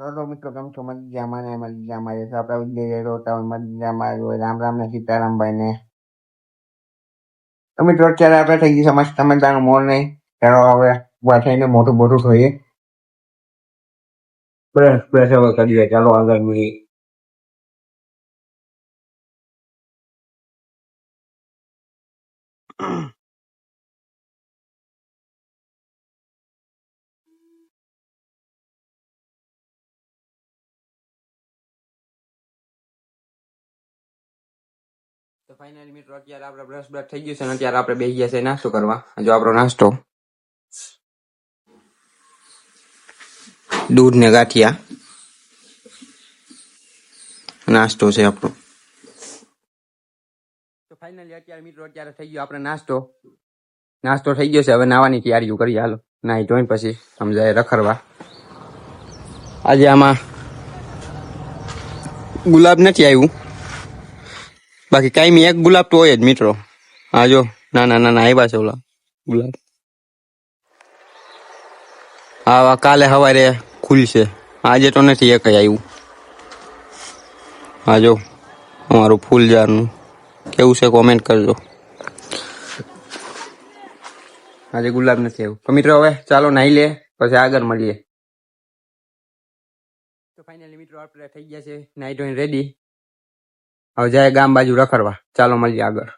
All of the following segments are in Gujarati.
તો મિત્રો કેમ છો? મજામાં ને મજામાં છે. આપણા વિજય રોતા હોય મજામાં હોય. રામ રામ ને સીતારામભાઈ ને. તો મિત્રો અત્યારે આપણે થઈ ગઈ સમજ તારું મોર નહીં. ચાલો હવે ઊભા થઈને મોટું મોટું થઈએ બ્રશ બ્રશ હવે કરીએ ચાલો આગળ મળીએ તો ફાઇનલી મિત્રો, અત્યારે આપણે બ્રશ બ્રશ થઈ ગયું છે અને અત્યારે આપણે બેસી ગયા છે નાસ્તો કરવા. જો આપણો નાસ્તો. દૂધ ને ગાંઠિયા. નાસ્તો છે આપણો. તો ફાઇનલી અત્યારે મિત્રો, અત્યારે થઈ ગયો આપણે નાસ્તો. નાસ્તો થઈ ગયો છે, હવે નાવાની તૈયારીઓ કરી હાલો, નાહી ધોઈને પછી સમજાય રખડવા. આજે આમાં ગુલાબ નથી આવ્યું. બાકી કાંઈ એક ગુલાબ તો હોય જ મિત્રો. હા જો ના ના આવ્યા છે ઓલા ગુલાબ. આવા કાલે સવારે ખુલશે. આજે તો નથી એક આવ્યું હા અમારું ફૂલ જારનું કેવું છે કોમેન્ટ કરજો. આજે ગુલાબ નથી આવ્યું તો મિત્રો હવે ચાલો નાહી લે, પછી આગળ મળીએ. તો ફાઇનલી મિત્રો આપણે થઈ ગયા છે. નાઈટ રેડી હવે જાય ગામ બાજુ રખડવા. ચાલો મળીએ આગળ.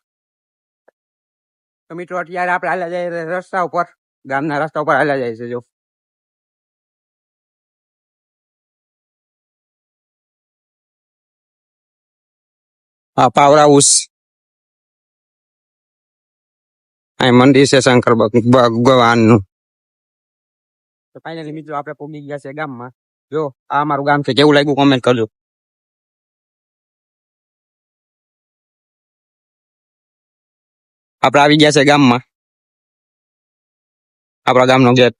તો મિત્રો અત્યારે આપણે હાલ્યા જાય રસ્તા ઉપર. ગામના રસ્તા ઉપર હાલ્યા જાય છે જો. હા પાવર હાઉસ અહીં મંદિર છે શંકર ભગ- ભગવાનનું. તો ફાઇનલી મિત્રો આપણે પહોંચી ગયા છે ગામમાં. જો આ અમારું ગામ છે. કેવું લાગ્યું? કોમેન્ટ કરજો. આપણે આવી ગયા છે ગામમાં. આપણા ગામનો ગેટ.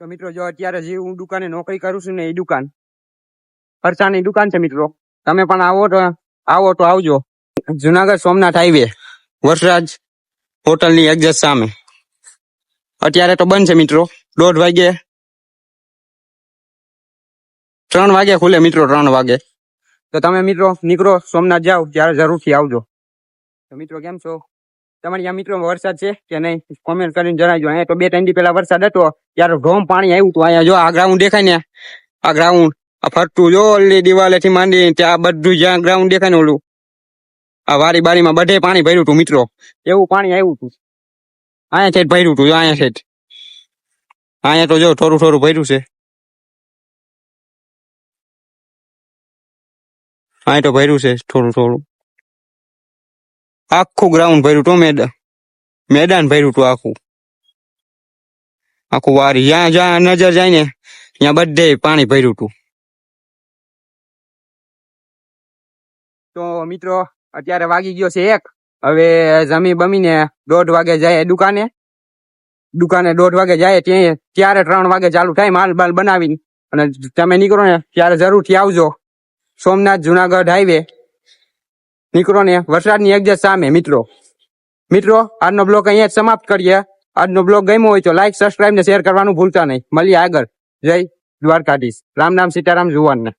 તો મિત્રો, જો અત્યારે જે હું દુકાને નોકરી કરું છું ને એ દુકાન. ફરસાની દુકાન છે મિત્રો. તમે પણ આવો તો આવો તો આવજો. જુનાગઢ સોમનાથ હાઈવે વર્ષરાજ હોટલની એક્ઝેસ્ટ સામે. અત્યારે તો બંધ છે મિત્રો. દોઢ વાગે ત્રણ વાગે ખુલે મિત્રો, ત્રણ વાગે. તો તમે મિત્રો, નીકળો, સોમનાથ જાઓ, ત્યારે જરૂરથી આવજો. તો મિત્રો, કેમ છો? તમારી ત્યાં મિત્રો, વરસાદ છે કે નહીં? કોમેન્ટ કરીને જણાવજો. અહીંયા તો બે, ત્રણ દી પહેલા વરસાદ હતો, ત્યારે ઢોમ પાણી આવ્યું હતું. અહીંયા જો, આ ગ્રાઉન્ડ દેખાય ને. આ ગ્રાઉન્ડ આ ફરતું જો, ઓલી દિવાલેથી માંડી ત્યાં બધું જ્યાં ગ્રાઉન્ડ દેખાય ને ઓલું. આ વારી બારીમાં બધે પાણી ભર્યું હતું, મિત્રો. એવું પાણી આવ્યું હતું. અહીંયા છે ભર્યું હતું અહીંયા છે અહીંયા તો જો, થોડું થોડું ભર્યું છે. અહીં તો ભર્યું છે, થોડું થોડું. આખું ગ્રાઉન્ડ ભર્યું હતું મેદાન મેદાન ભર્યું હતું આખું. આખું વારી. જ્યાં જ્યાં નજર જાય ને, ત્યાં બધે પાણી ભર્યું હતું તો મિત્રો, અત્યારે વાગી ગયો છે એક. હવે જમી બમીને દોઢ વાગે જાય દુકાને. દુકાને દોઢ વાગે જાય ત્યાં, ત્યારે ત્રણ વાગે ચાલુ થાય, માલ બાલ બનાવીને. અને તમે નીકળો ને, ત્યારે જરૂરથી આવજો. સોમનાથ જુનાગઢ હાઈવે નીકળો ને, વરસાદની એક્ઝેક્ટ સામે, મિત્રો. મિત્રો, આજનો બ્લોગ અહીંયા સમાપ્ત કરીએ. આજનો બ્લોગ ગમ્યો હોય તો લાઈક સબસ્ક્રાઇબ ને શેર કરવાનું ભૂલતા નહીં. મળીએ આગળ. જય દ્વારકાધીશ. રામ નામ સીતારામ જુવાન ને